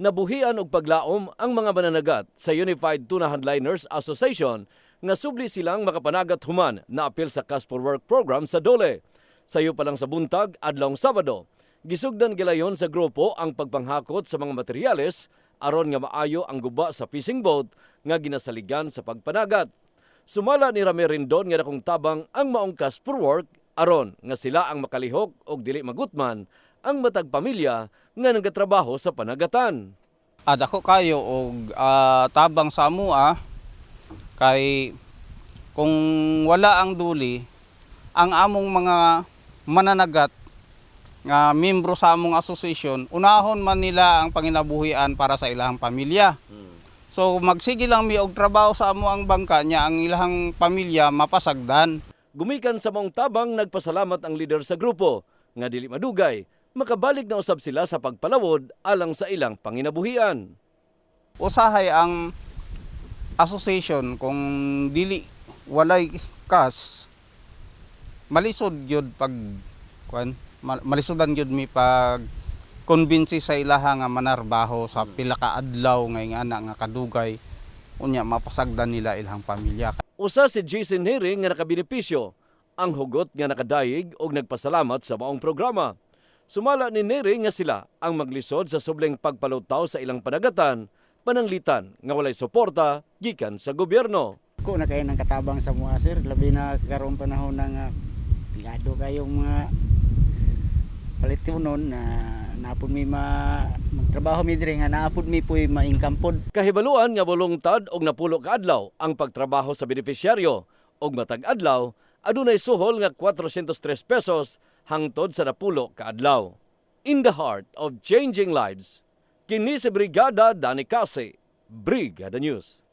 nabuhian og paglaom ang mga mananagat sa Unified Tuna Handliners Association nga subli silang makapanagat human na apil sa Cash for Work program sa Dole. Sayo pa lang sa buntag adlawng Sabado, gisugdan gilayon sa grupo ang pagpanghakot sa mga materyales aron nga maayo ang guba sa fishing boat nga ginasaligan sa pagpanagat. Sumala ni Rame Rindon nga dakong tabang ang maong Cash for Work aron nga sila ang makalihok og dili magutman ang matag pamilya nga nagatrabaho sa panagatan. Ad ako kayo og ah, tabang sa amua kay kung wala ang duli ang among mga mananagat nga membro sa among association unahon man nila ang panginabuhian para sa ilang pamilya. So magsige lang mi og trabaho sa amo ang bangka nya ang ilang pamilya mapasagdan. Gumikan sa maong tabang nagpasalamat ang leader sa grupo nga dili madugay makabalik na usab sila sa pagpalawod alang sa ilang panginabuhian. usahay ang association kung dili walay kas malisod gyud pag kwan mal- malisodan gyud mi pag konbinsi sa ilaha nga manarbaho sa pila ka adlaw nga nga ana nga kadugay unya mapasagdan nila ilang pamilya Usa si Jason Herring nga nakabenepisyo ang hugot nga nakadayig og nagpasalamat sa maong programa. Sumala ni Neri nga sila ang maglisod sa subleng pagpalutaw sa ilang panagatan, pananglitan nga walay suporta gikan sa gobyerno. Ako na kayo ng katabang sa mga sir, labi na karoon panahon na nga pigado kayong mga palitunon na napod mi ma magtrabaho mi dire nga naapod mi puy ma-income pod. Kahibaluan nga bolungtad og napulo ka adlaw ang pagtrabaho sa benepisyaryo og matag adlaw adunay suhol nga 403 pesos hangtod sa napulo ka adlaw. In the heart of changing lives, kini si Brigada Dani Case, Brigada News.